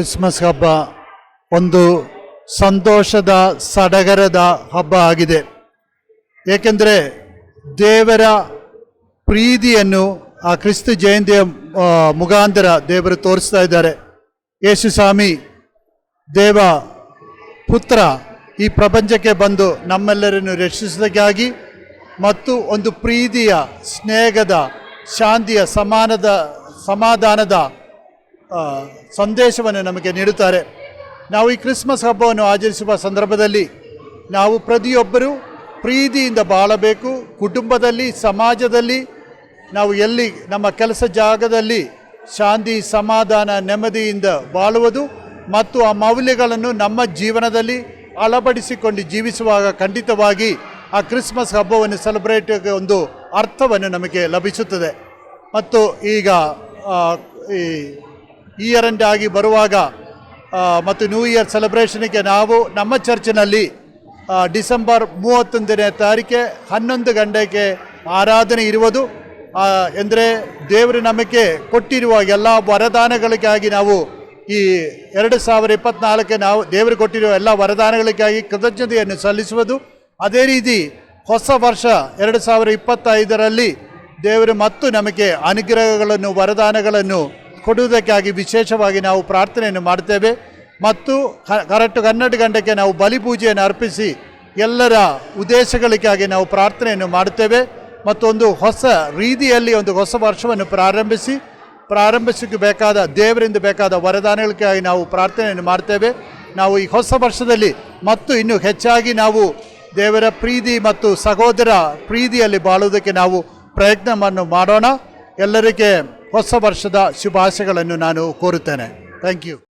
Christmas ಹಬ್ಬ ಒಂದು ಸಂತೋಷದ, ಸಡಗರದ ಹಬ್ಬ ಆಗಿದೆ. ಏಕೆಂದರೆ ದೇವರ ಪ್ರೀತಿಯನ್ನು ಆ ಕ್ರಿಸ್ತ ಜಯಂತಿಯ ಮುಖಾಂತರ ದೇವರು ತೋರಿಸ್ತಾ ಇದ್ದಾರೆ. ಯೇಸು ಸ್ವಾಮಿ, ದೇವ ಪುತ್ರ ಈ ಪ್ರಪಂಚಕ್ಕೆ ಬಂದು ನಮ್ಮೆಲ್ಲರನ್ನು ರಕ್ಷಿಸೋದಕ್ಕಾಗಿ ಮತ್ತು ಒಂದು ಪ್ರೀತಿಯ, ಸ್ನೇಹದ, ಶಾಂತಿಯ, ಸಮಾನದ, ಸಮಾಧಾನದ ಸಂದೇಶವನ್ನು ನಮಗೆ ನೀಡುತ್ತಾರೆ. ನಾವು ಈ ಕ್ರಿಸ್ಮಸ್ ಹಬ್ಬವನ್ನು ಆಚರಿಸುವ ಸಂದರ್ಭದಲ್ಲಿ ನಾವು ಪ್ರತಿಯೊಬ್ಬರೂ ಪ್ರೀತಿಯಿಂದ ಬಾಳಬೇಕು. ಕುಟುಂಬದಲ್ಲಿ, ಸಮಾಜದಲ್ಲಿ ನಾವು ಎಲ್ಲಿ ನಮ್ಮ ಕೆಲಸ ಜಾಗದಲ್ಲಿ ಶಾಂತಿ, ಸಮಾಧಾನ, ನೆಮ್ಮದಿಯಿಂದ ಬಾಳುವುದು ಮತ್ತು ಆ ಮೌಲ್ಯಗಳನ್ನು ನಮ್ಮ ಜೀವನದಲ್ಲಿ ಅಳವಡಿಸಿಕೊಂಡು ಜೀವಿಸುವಾಗ ಖಂಡಿತವಾಗಿ ಆ ಕ್ರಿಸ್ಮಸ್ ಹಬ್ಬವನ್ನು ಸೆಲೆಬ್ರೇಟ್ ಒಂದು ಅರ್ಥವನ್ನು ನಮಗೆ ಲಭಿಸುತ್ತದೆ. ಮತ್ತು ಈಗ ಈ ಇಯರ್ ಎಂಡ್ ಆಗಿ ಬರುವಾಗ ಮತ್ತು ನ್ಯೂ ಇಯರ್ ಸೆಲೆಬ್ರೇಷನ್ಗೆ ನಾವು ನಮ್ಮ ಚರ್ಚಿನಲ್ಲಿ ಡಿಸೆಂಬರ್ ಮೂವತ್ತೊಂದನೇ ತಾರೀಕೆ ಹನ್ನೊಂದು ಗಂಟೆಗೆ ಆರಾಧನೆ ಇರುವುದು. ಎಂದರೆ ದೇವರು ನಮಗೆ ಕೊಟ್ಟಿರುವ ಎಲ್ಲ ವರದಾನಗಳಿಗಾಗಿ ನಾವು ಈ ಎರಡು ಸಾವಿರ ಇಪ್ಪತ್ನಾಲ್ಕೆ ನಾವು ದೇವರು ಕೊಟ್ಟಿರುವ ಎಲ್ಲ ವರದಾನಗಳಿಗಾಗಿ ಕೃತಜ್ಞತೆಯನ್ನು ಸಲ್ಲಿಸುವುದು. ಅದೇ ರೀತಿ ಹೊಸ ವರ್ಷ ಎರಡು ಸಾವಿರ ಇಪ್ಪತ್ತೈದರಲ್ಲಿ ದೇವರು ಮತ್ತು ನಮಗೆ ಅನುಗ್ರಹಗಳನ್ನು, ವರದಾನಗಳನ್ನು ಕೊಡುವುದಕ್ಕಾಗಿ ವಿಶೇಷವಾಗಿ ನಾವು ಪ್ರಾರ್ಥನೆಯನ್ನು ಮಾಡ್ತೇವೆ. ಮತ್ತು ಕರೆಕ್ಟ್ ಹನ್ನೆರಡು ಗಂಟೆಗೆ ನಾವು ಬಲಿಪೂಜೆಯನ್ನು ಅರ್ಪಿಸಿ ಎಲ್ಲರ ಉದ್ದೇಶಗಳಿಗಾಗಿ ನಾವು ಪ್ರಾರ್ಥನೆಯನ್ನು ಮಾಡುತ್ತೇವೆ ಮತ್ತೊಂದು ಹೊಸ ರೀತಿಯಲ್ಲಿ ಒಂದು ಹೊಸ ವರ್ಷವನ್ನು ಪ್ರಾರಂಭಿಸಿ ಪ್ರಾರಂಭಿಸಕ್ಕೆ ಬೇಕಾದ ದೇವರಿಂದ ಬೇಕಾದ ವರದಾನಗಳಿಗಾಗಿ ನಾವು ಪ್ರಾರ್ಥನೆಯನ್ನು ಮಾಡ್ತೇವೆ. ನಾವು ಈ ಹೊಸ ವರ್ಷದಲ್ಲಿ ಮತ್ತು ಇನ್ನೂ ಹೆಚ್ಚಾಗಿ ನಾವು ದೇವರ ಪ್ರೀತಿ ಮತ್ತು ಸಹೋದರ ಪ್ರೀತಿಯಲ್ಲಿ ಬಾಳುವುದಕ್ಕೆ ನಾವು ಪ್ರಯತ್ನವನ್ನು ಮಾಡೋಣ. ಎಲ್ಲರಿಗೆ ಹೊಸ ವರ್ಷದ ಶುಭಾಶಯಗಳನ್ನು ನಾನು ಕೋರುತ್ತೇನೆ. Thank you